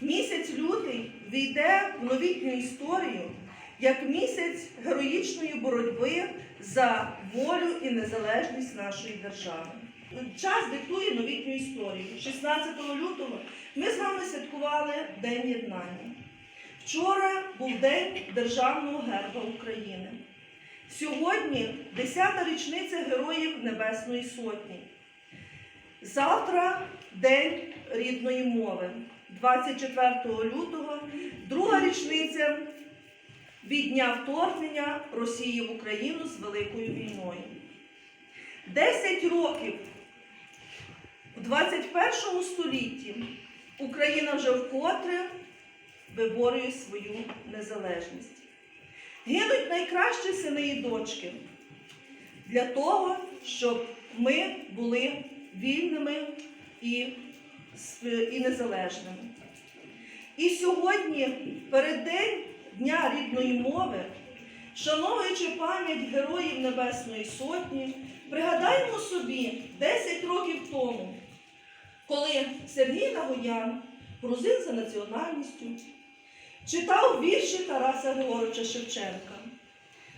Місяць лютий війде в новітню історію як місяць героїчної боротьби за волю і незалежність нашої держави. Час диктує новітню історію. 16 лютого ми з вами святкували День Єднання. Вчора був День Державного герба України. Сьогодні 10-та річниця Героїв Небесної Сотні. Завтра День рідної мови. 24 лютого, друга річниця від дня вторгнення Росії в Україну з Великою війною. 10 років у 21 столітті Україна вже вкотре виборює свою незалежність. Гинуть найкращі сини і дочки для того, щоб ми були вільними і, і незалежними. І сьогодні, перед День Дня рідної мови, шановуючи пам'ять Героїв Небесної Сотні, пригадаємо собі 10 років тому, коли Сергій Нагоян, грузин за національністю, читав вірші Тараса Григоровича Шевченка.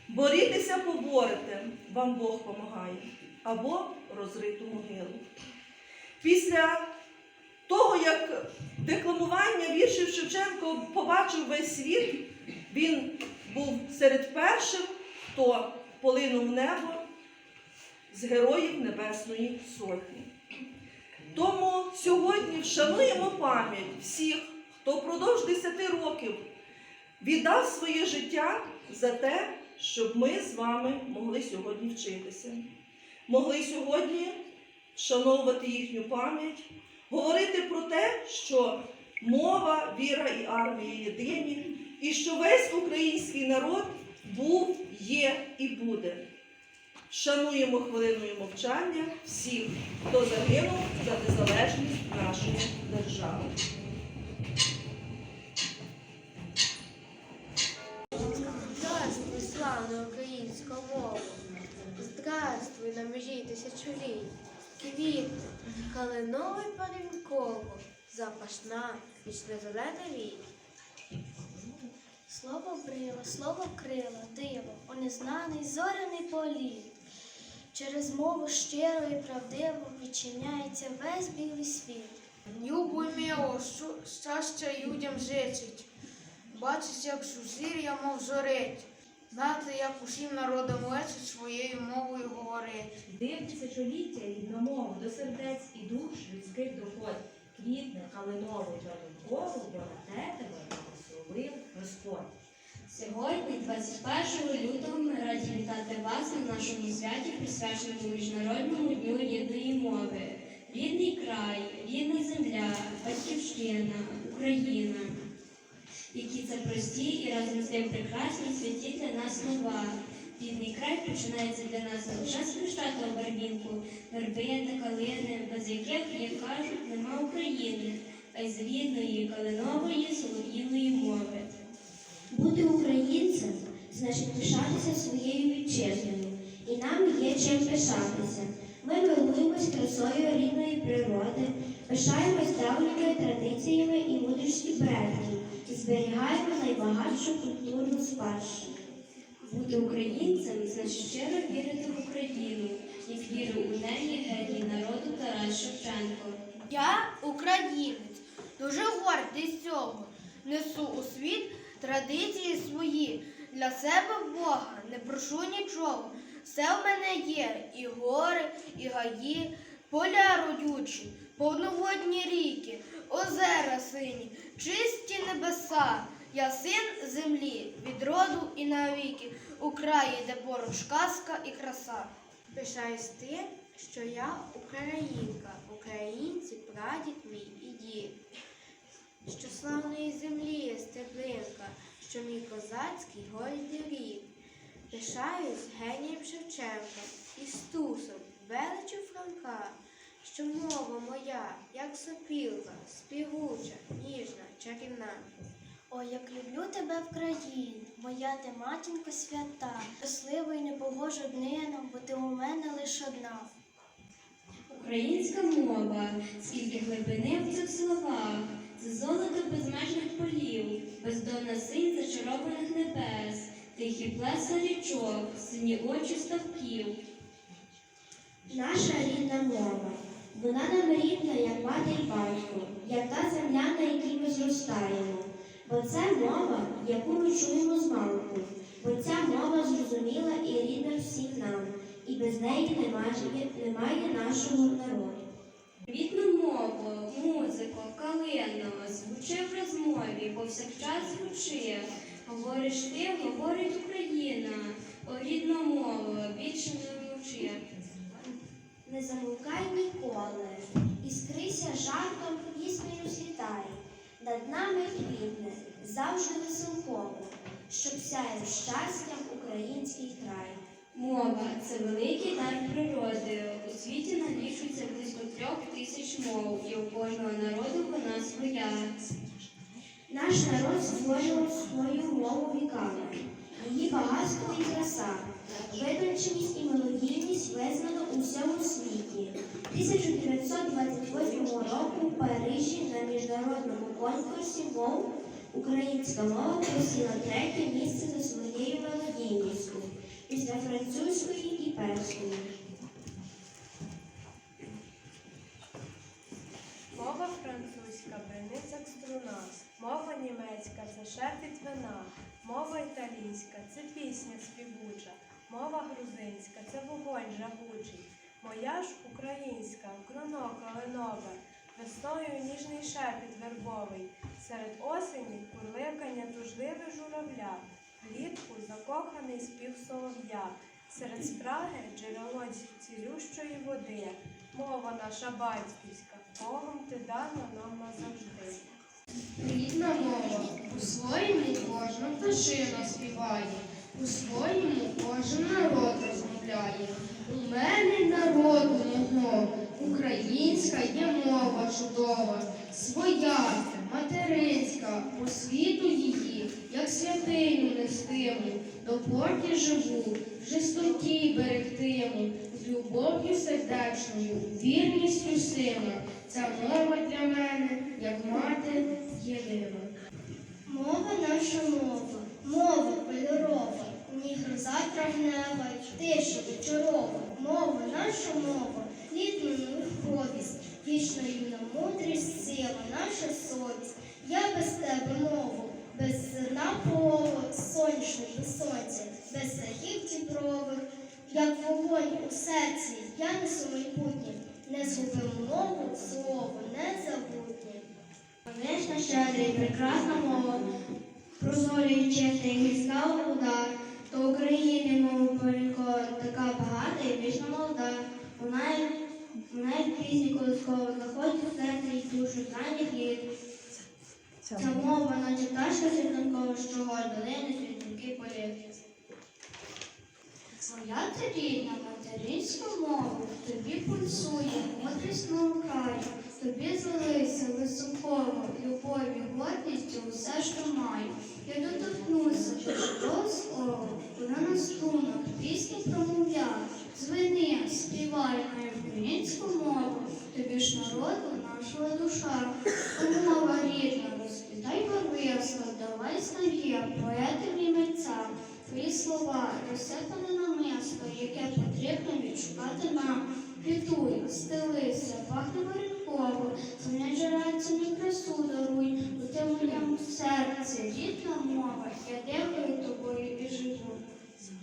Борітеся поборете, вам Бог помагає, або розриту могилу. Після того, як декламування віршів Шевченко побачив весь світ, він був серед перших, хто полинув небо з героїв Небесної Сотні. Тому сьогодні вшануємо пам'ять всіх, хто впродовж 10 років віддав своє життя за те, щоб ми з вами могли сьогодні вчитися, могли сьогодні вшановувати їхню пам'ять, говорити про те, що мова, віра і армія єдині, і що весь український народ був, є і буде. Шануємо хвилиною мовчання всіх, хто загинув за незалежність нашої держави. Здравствуй, славна українська мова. Здравствуй на межі тисячоліть. Квіт, калиновий парінково, запашна, вічне зелене вік. Слово брила, слово крила, диво, о незнаний зоряний політ. Через мову щиро і правдиво відчиняється весь білий світ. Любуй мило, що- щастя людям жичить. Бачить, як сузір'я, мов зорить. Знати, як усім народам лечить своєю мовою говорить. Див тисячоліття рідна мова до сердець і душ людських доходь. Квітне калиновий чорнкову, бо тебе благословив Господь. Сьогодні, 21 лютого, ми раді вітати вас на нашому святі, присвяченому Міжнародному дню рідної мови. Рідний край, рідна земля, батьківщина, Україна. Які це прості і разом з тим прекрасні святі для нас слова. Рідний край починається для нас не лише з хрещата у барвінку, калини, без яких, як кажуть, нема України, а й з рідної калинової солов'їної мови. Бути українцем значить пишатися своєю вітчизною, і нам є чим пишатися. Ми милуємось красою рідної природи, пишаємось давніми традиціями і мудрістю предків зберігаємо найбагатшу культурну спадщину. Бути українцем значить щиро вірити в Україну, як вірив у неї геній народу Тарас Шевченко. Я українець, дуже гордий з цього. Несу у світ традиції свої. Для себе Бога не прошу нічого. Все в мене є і гори, і гаї, поля родючі, повноводні ріки, озера сині, чисті небеса. Я син землі, від роду і навіки, у краї, де поруч казка і краса. Пишаюсь тим, що я українка, українці, прадід мій і дід. Що славної землі є стеблинка, що мій козацький гордий рід. Пишаюсь генієм Шевченка, Істусом, величу Франка, що мова моя, як сопілка, співуча, ніжна, чарівна. Ой, як люблю тебе в країні, моя ти матінко свята, щаслива й непогожа днина, бо ти у мене лиш одна. Українська мова, скільки глибини в цих словах, це золото безмежних полів, бездонна синь зачарованих небес, тихі плеса річок, сині очі ставків. Наша рідна мова. Вона нам рідна, як мати й батько, як та земля, на якій ми зростаємо. Бо це мова, яку ми чуємо з малку. Бо ця мова зрозуміла і рідна всім нам, і без неї немає, немає нашого народу. Рідну мову, музику, калину, звучи в розмові, повсякчас звучи. Говориш ти, говорить Україна, о рідна мова, більше не мовчи. Не замовкай ніколи, іскрися жартом, піснею злітай. Над нами квітне, завжди веселково, щоб сяяв щастям український край. Мова це великий дар природи. У світі налічується близько трьох тисяч мов, і у кожного народу вона своя. Наш народ створював свою мову віками. Її багатство і краса, витонченість і мелодійність визнано у всьому світі. 1928 року в Парижі на міжнародному конкурсі мов українська мова посіла третє місце за своєю мелодійністю після французької і перської. Мова французька бринить як струна, мова німецька це шепіт вина, мова італійська це пісня співуча, мова грузинська це вогонь жагучий. Моя ж українська, кроно калинове, весною ніжний шепіт вербовий, серед осені курликання тужливе журавля, влітку закоханий спів солов'я, серед спраги джерело цілющої води, мова наша батьківська, Богом ти дана нам назавжди. Рідна мова у своєму кожна пташина співає, у своєму кожен народ розмовляє. У мене народу мого, українська є мова чудова, своя, материнська, по світу її, як святиню нестиму, допоки живу, в жестоті берегтиму, з любов'ю сердечною, вірністю сина. Ця мова для мене, як мати єдина. Мова наша мова, мова кольорова, в ній гроза травнева, тиша вечорова. Мова наша мова, літ минулих повість, вічна юна мудрість, сила, наша совість. Я без тебе мову, без зерна полова, сонячних без сонця, без сахів дібрових, як вогонь у серці, я несу майбутнє, не згубив мову, слово незабутнє. Конечно, щедрий, прекрасна мова, прозорий і чистий гірська вода, то України мова поліко така багата і вічно молода. Вона вона в пісні колискова заходить у серце і душу ранніх літ. Ця мова, наче пташка світанкова, що гор долини світанки політ. Своя ти рідна материнська мова, тобі пульсує, мудрість наукає, тобі злилися високово, любові, гордістю усе, що маю. Я доторкнуся до слова, вона на струнах, пісні промовля, звини, співай на українську мову, тобі ж народу нашого душа, О, мова рідна, розквітай барвиста, давай знає, поетам і. Твої слова розсипане на місто, яке потрібно відшукати нам. Квітуй, стелися, пахне варенково, земля джерельця не красу даруй, у те моєму серці рідна мова, я дихаю тобою і живу.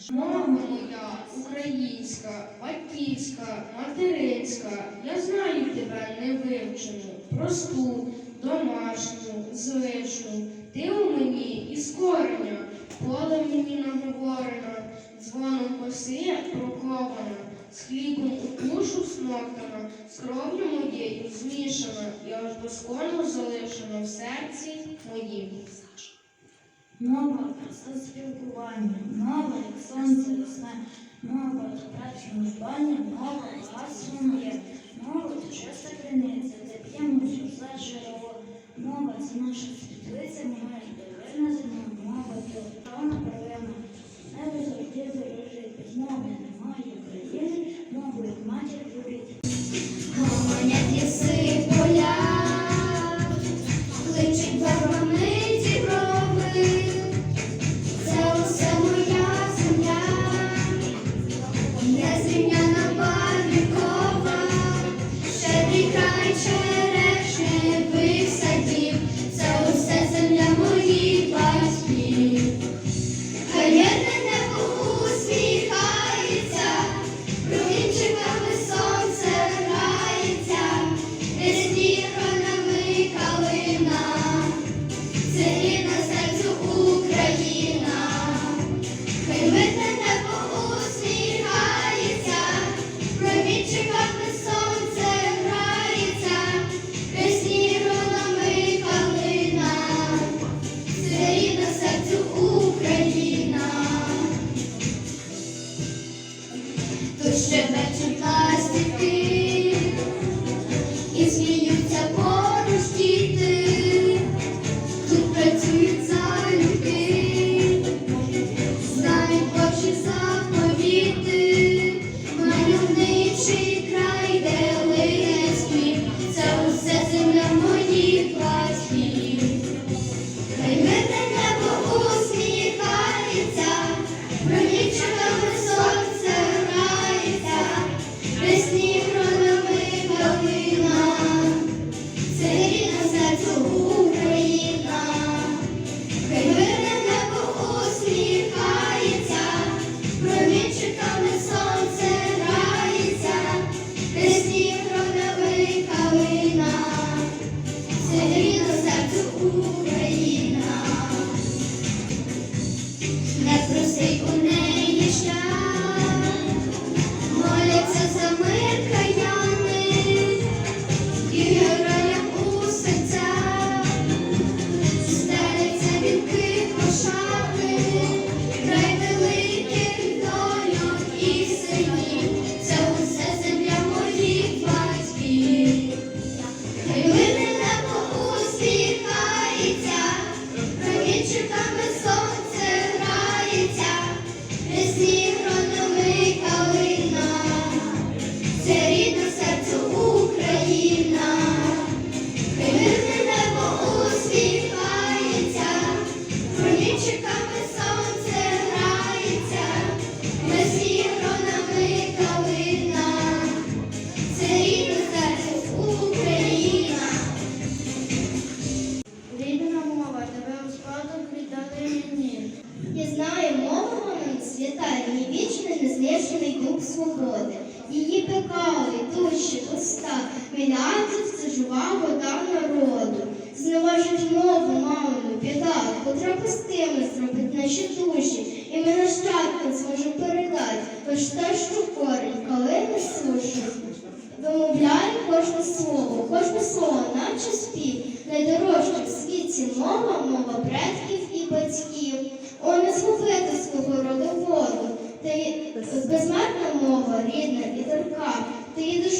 Мова моя українська, батьківська, материнська, я знаю тебе невивчену, просту, домашню, звичну. Ти у мені із кореня, поле мені наговорена, дзвоном коси прокована, з хлібом у душу смоктана, з кров'ю моєю доскону залишена в серці моїм. Мова краса спілкування, мова, як сонце росне, мова добраче жбання, мова багатство моє, мова це чиста криниця, де п'ємо все джерело. Мова це наша світлиця, моя довірна зима, мова це правна первина. Небо завжди бережить, без мови немає України, мову як матір любить. Let's escape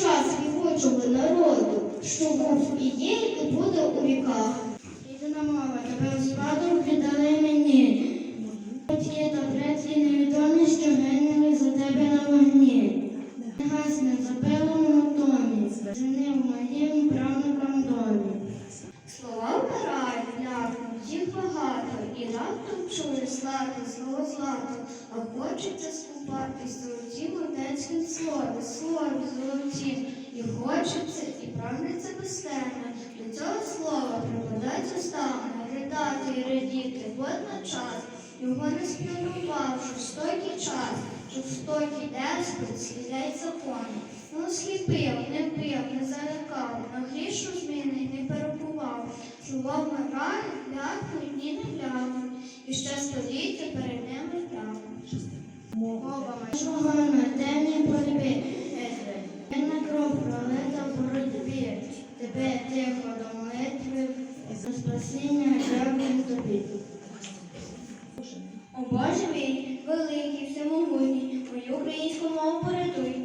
час віхочого народу, що був і є, і буде у віках. Єдина мова тебе з падом віддали мені. а хочеться скупатись золоті лунецькі слові, слові золоті, і хочеться, і прагнеться без безстежно. До цього слова припадають устами, ридати і радіти вод на час. його не сплюнував жорстокий час, жорстокий деспот слідять закон. Ну сліпив, не бив, не залякав, на грішу зміни не перебував, жував на рай, ляху, ні не глянув, і ще століття перед ними летав. Мова чула метені боротьби, на кров пролита в боротьбі, тебе тихо до молитви, за спасіння жертвим тобі. О Боже мій, великий, всемогутній, мою українську мову порятуй.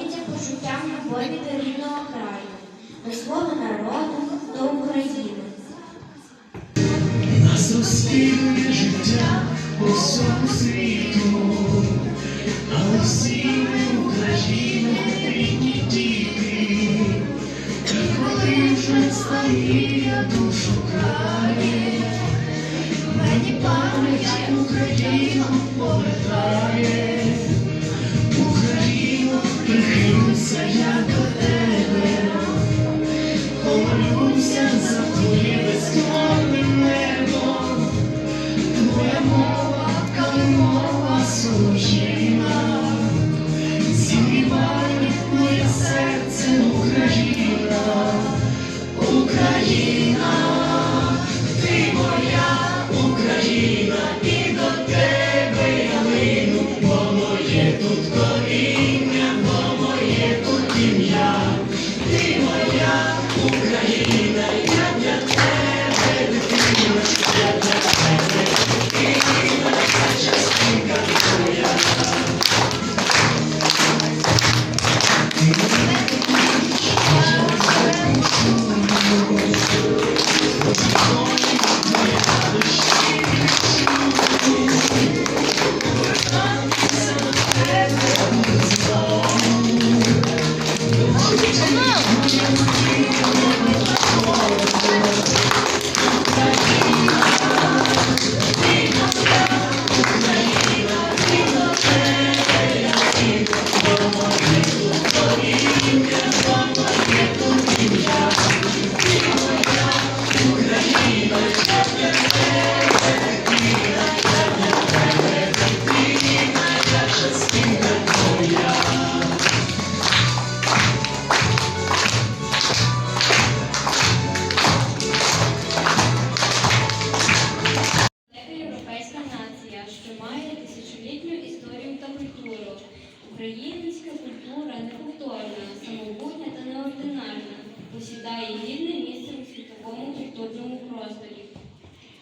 Серце почуттям любові до рідного краю, до свого народу, до України. Нас розпілює життя по всьому світу,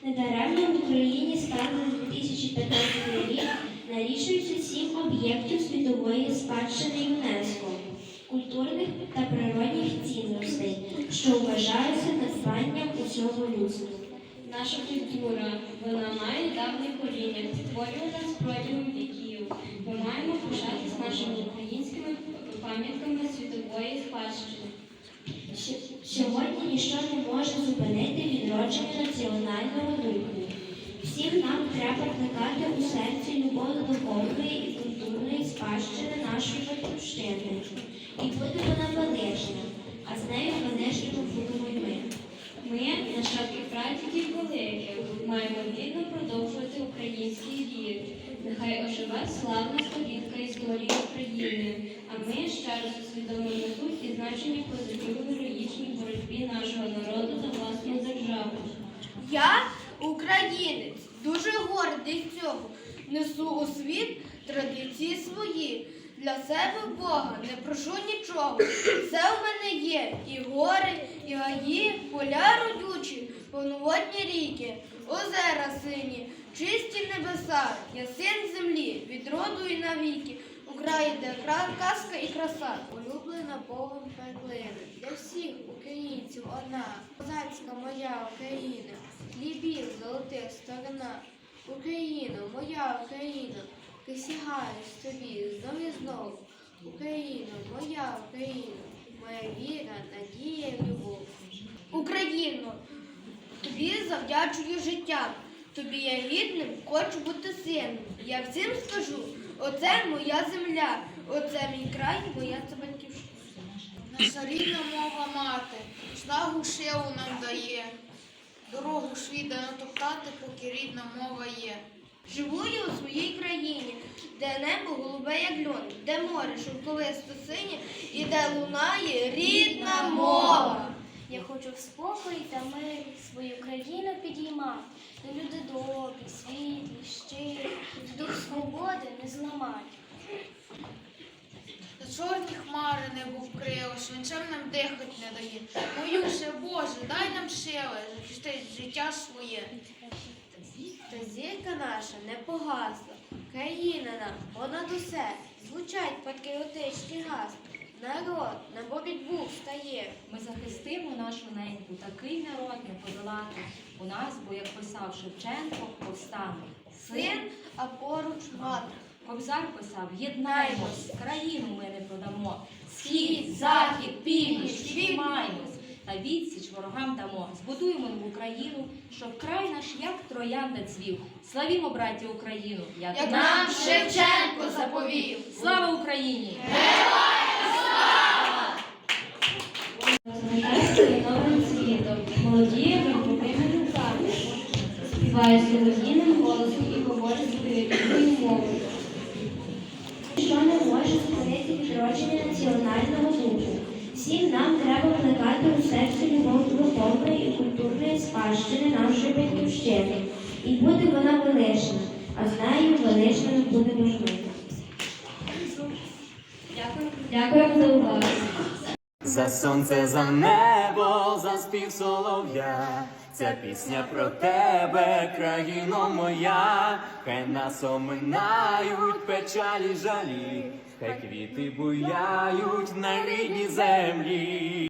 Недаремно в Україні станом на 2015 рік налічується сім об'єктів світової спадщини ЮНЕСКО, культурних та природних цінностей, що вважаються надбанням усього людства. Наша культура, вона має давнє коріння, створювана протягом віків. Ми маємо пишатись нашими українськими пам'ятками світової спадщини. Сьогодні ніщо не може зупинити відродження національного духу. Всім нам треба плекати у серці любов до духовної і культурної спадщини нашої батьківщини. І буде вона велична, а з нею величними будемо й ми. Ми, нащадки прадідів великих, маємо гідно продовжувати український рід. Нехай оживе славна сторінка історії України, а ми ще раз усвідомимо суть і значення позитиву в героїчній боротьбі нашого народу за власну державу. Я українець, дуже гордий цього. Несу у світ традиції свої. Для себе Бога не прошу нічого. Все в мене є і гори, і гаї, поля родючі, повноводні ріки, озера сині, чисті небеса, я син землі, від роду і навіки. У краї, де кра- казка і краса, улюблена Богом перлина. Для всіх українців одна, козацька моя Україна, хлібів золотих сторона. Україна, моя Україна, присягаюсь тобі знов і знов. Україна, моя Україна, моя віра, надія, любов. Україно, тобі завдячую життям. Тобі я гідним, хочу бути сином. Я всім скажу, оце моя земля, оце мій край, моя це батьківщина. Наша рідна мова мати, шлагу шилу нам дає. Дорогу ж віддано топтати, поки рідна мова є. Живу я у своїй країні, де небо голубе, як льон, де море шовковисто синє і де лунає рідна мова. Я хочу в спокої та мирі свою країну підіймати, де люди добрі, світлі, щирі, дух свободи не зламати. Чорні хмари небо вкрило, що нічим нам дихать не дає. Бог Боже, дай нам сили захистити життя своє. Та зірка наша не погасла, країна нам понад усе, звучать патріотичні гасла. Народ на боротьбу встає. Ми захистимо нашу неньку, такий народ не подолати. У нас, бо як писав Шевченко, повстане. Син, а поруч мати. Кобзар писав, єднаймось, країну ми не продамо. Схід, захід, північ, піднімаймось. Та відсіч ворогам дамо. Збудуємо нову країну, щоб край наш, як троянда цвів. Славімо, браті, Україну, як, Як нам Шевченко заповів. Слава Україні! Розгортайся новим світом, молодіє вихопими руками, співає солов'їним голосом і говорить рідною мовою. що не може зупинити відродження національного духу. Всім нам треба плекати у серці любов і культурної спадщини нашої батьківщини. І буде вона велична, а з нею величною будемо ми. Дякую за увагу. За сонце, за небо, за спів солов'я, ця пісня про тебе, країно моя, хай нас оминають печалі жалі, хай квіти буяють на рідній землі.